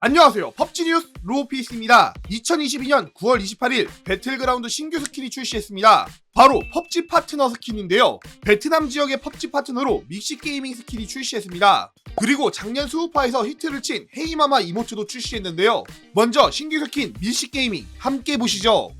안녕하세요. 펍지 뉴스 로우피스입니다. 2022년 9월 28일 배틀그라운드 신규 스킨이 출시했습니다. 바로 펍지 파트너 스킨인데요. 베트남 지역의 펍지 파트너로 믹시 게이밍 스킨이 출시했습니다. 그리고 작년 수우파에서 히트를 친 헤이마마 이모트도 출시했는데요. 먼저 신규 스킨 믹시 게이밍 함께 보시죠.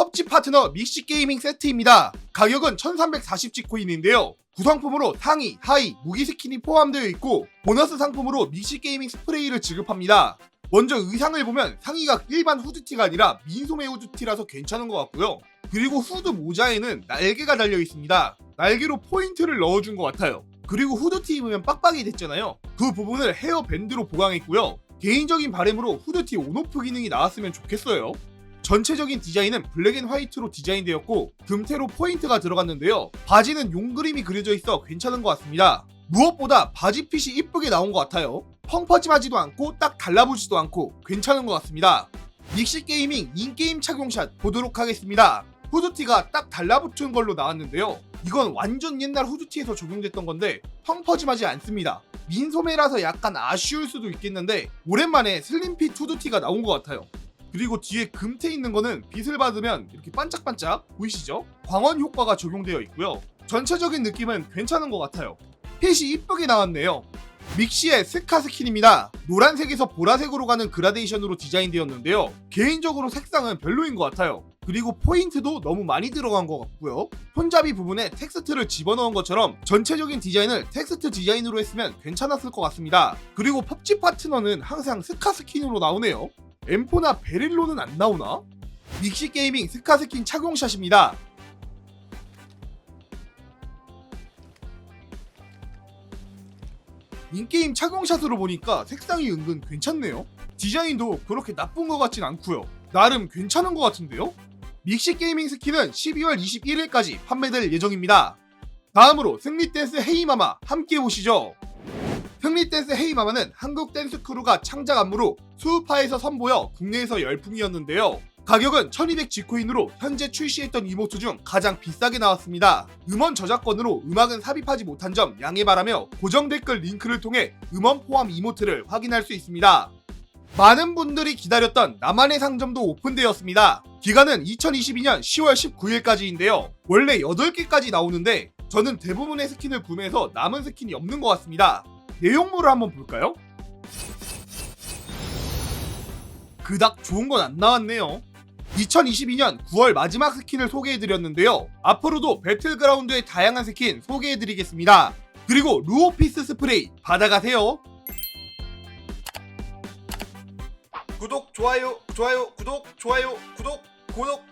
펍지 파트너 믹시 게이밍 세트입니다. 가격은 1340G코인인데요. 구성품으로 상의, 하의, 무기 스킨이 포함되어 있고 보너스 상품으로 믹시 게이밍 스프레이를 지급합니다. 먼저 의상을 보면 상의가 일반 후드티가 아니라 민소매 후드티라서 괜찮은 것 같고요. 그리고 후드 모자에는 날개가 달려 있습니다. 날개로 포인트를 넣어준 것 같아요. 그리고 후드티 입으면 빡빡이 됐잖아요. 그 부분을 헤어 밴드로 보강했고요. 개인적인 바람으로 후드티 온오프 기능이 나왔으면 좋겠어요. 전체적인 디자인은 블랙 앤 화이트로 디자인되었고 금태로 포인트가 들어갔는데요. 바지는 용 그림이 그려져 있어 괜찮은 것 같습니다. 무엇보다 바지 핏이 이쁘게 나온 것 같아요. 펑퍼짐하지도 않고 딱 달라붙지도 않고 괜찮은 것 같습니다. 믹시 게이밍 인게임 착용샷 보도록 하겠습니다. 후드티가 딱 달라붙은 걸로 나왔는데요. 이건 완전 옛날 후드티에서 적용됐던 건데 펑퍼짐하지 않습니다. 민소매라서 약간 아쉬울 수도 있겠는데 오랜만에 슬림핏 후드티가 나온 것 같아요. 그리고 뒤에 금태 있는 거는 빛을 받으면 이렇게 반짝반짝 보이시죠? 광원 효과가 적용되어 있고요. 전체적인 느낌은 괜찮은 것 같아요. 핏이 이쁘게 나왔네요. 믹시의 스카 스킨입니다. 노란색에서 보라색으로 가는 그라데이션으로 디자인되었는데요. 개인적으로 색상은 별로인 것 같아요. 그리고 포인트도 너무 많이 들어간 것 같고요. 손잡이 부분에 텍스트를 집어넣은 것처럼 전체적인 디자인을 텍스트 디자인으로 했으면 괜찮았을 것 같습니다. 그리고 펍지 파트너는 항상 스카 스킨으로 나오네요. M4나 베릴로는 안 나오나? 믹시 게이밍 스카 스킨 착용샷입니다. 인게임 착용샷으로 보니까 색상이 은근 괜찮네요. 디자인도 그렇게 나쁜 것 같진 않고요. 나름 괜찮은 것 같은데요? 믹시 게이밍 스킨은 12월 21일까지 판매될 예정입니다. 다음으로 승리 댄스 헤이마마 함께 보시죠. 승리 댄스 헤이마마는 한국 댄스 크루가 창작 안무로 수우파에서 선보여 국내에서 열풍이었는데요. 가격은 1200G코인으로 현재 출시했던 이모트 중 가장 비싸게 나왔습니다. 음원 저작권으로 음악은 삽입하지 못한 점 양해 바라며 고정 댓글 링크를 통해 음원 포함 이모트를 확인할 수 있습니다. 많은 분들이 기다렸던 나만의 상점도 오픈되었습니다. 기간은 2022년 10월 19일까지인데요. 원래 8개까지 나오는데 저는 대부분의 스킨을 구매해서 남은 스킨이 없는 것 같습니다. 내용물을 한번 볼까요? 그닥 좋은 건 안 나왔네요. 2022년 9월 마지막 스킨을 소개해드렸는데요. 앞으로도 배틀그라운드의 다양한 스킨 소개해드리겠습니다. 그리고 루오피스 스프레이 받아가세요. 구독, 좋아요, 좋아요, 구독, 좋아요, 구독, 구독.